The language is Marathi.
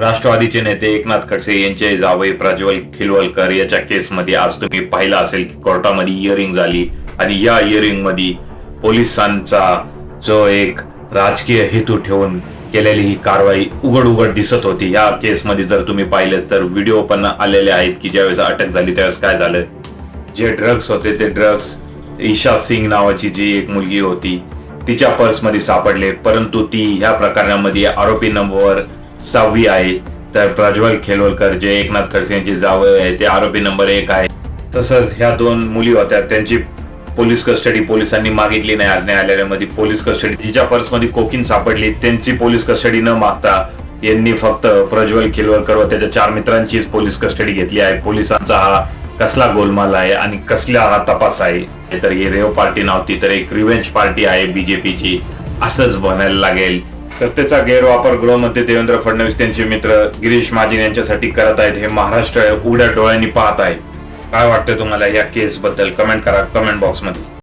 राष्ट्रवादीचे नेते एकनाथ खडसे यांचे जावई प्रज्वल खिलवलकर याच्या केसमध्ये आज तुम्ही पाहिलं असेल की कोर्टामध्ये इयरिंग झाली आणि या इयरिंगमध्ये पोलिसांचा जो एक राजकीय हेतू ठेवून केलेली ही कारवाई उघड उघड दिसत होती. या केसमध्ये जर तुम्ही पाहिलं तर व्हिडिओ पण आलेले आहेत की ज्यावेळेस अटक झाली त्यावेळेस काय झालं? जे ड्रग्स होते ते ड्रग्स ईशा सिंग नावाची जी एक मुलगी होती तिच्या पर्समध्ये सापडले. परंतु ती ह्या प्रकरणामध्ये आरोपी नंबर सहावी आहे. तर प्रज्वल खेलवलकर जे एकनाथ खडसे यांची जावई आहे ते आरोपी नंबर एक आहे. तसंच ह्या दोन मुली होत्या. त्यांची पोलीस कस्टडी पोलिसांनी मागितली नाही. आज न्यायालयामध्ये पोलीस कस्टडी. तिच्या पर्समध्ये कोकिन सापडली. त्यांची पोलीस कस्टडी न मागता यांनी फक्त प्रज्वल खिलवलकर व त्याच्या चार मित्रांचीच पोलीस कस्टडी घेतली आहे. पोलिसांचा हा कसला गोलमाल आहे आणि कसला हा तपास आहे तर ही रेव पार्टी नव्हती तर एक रिव्हेंज पार्टी आहे. बीजेपीची असंच बनायला लागेल. सत्तेचा गैरवापर गृहमंत्री देवेंद्र फडणवीस त्यांचे मित्र गिरीश महाजन यांच्यासाठी करत आहेत हे महाराष्ट्र उघड्या डोळ्यांनी पाहत आहे काय वाटतं तुम्हाला या केस बद्दल? कमेंट करा कमेंट बॉक्समध्ये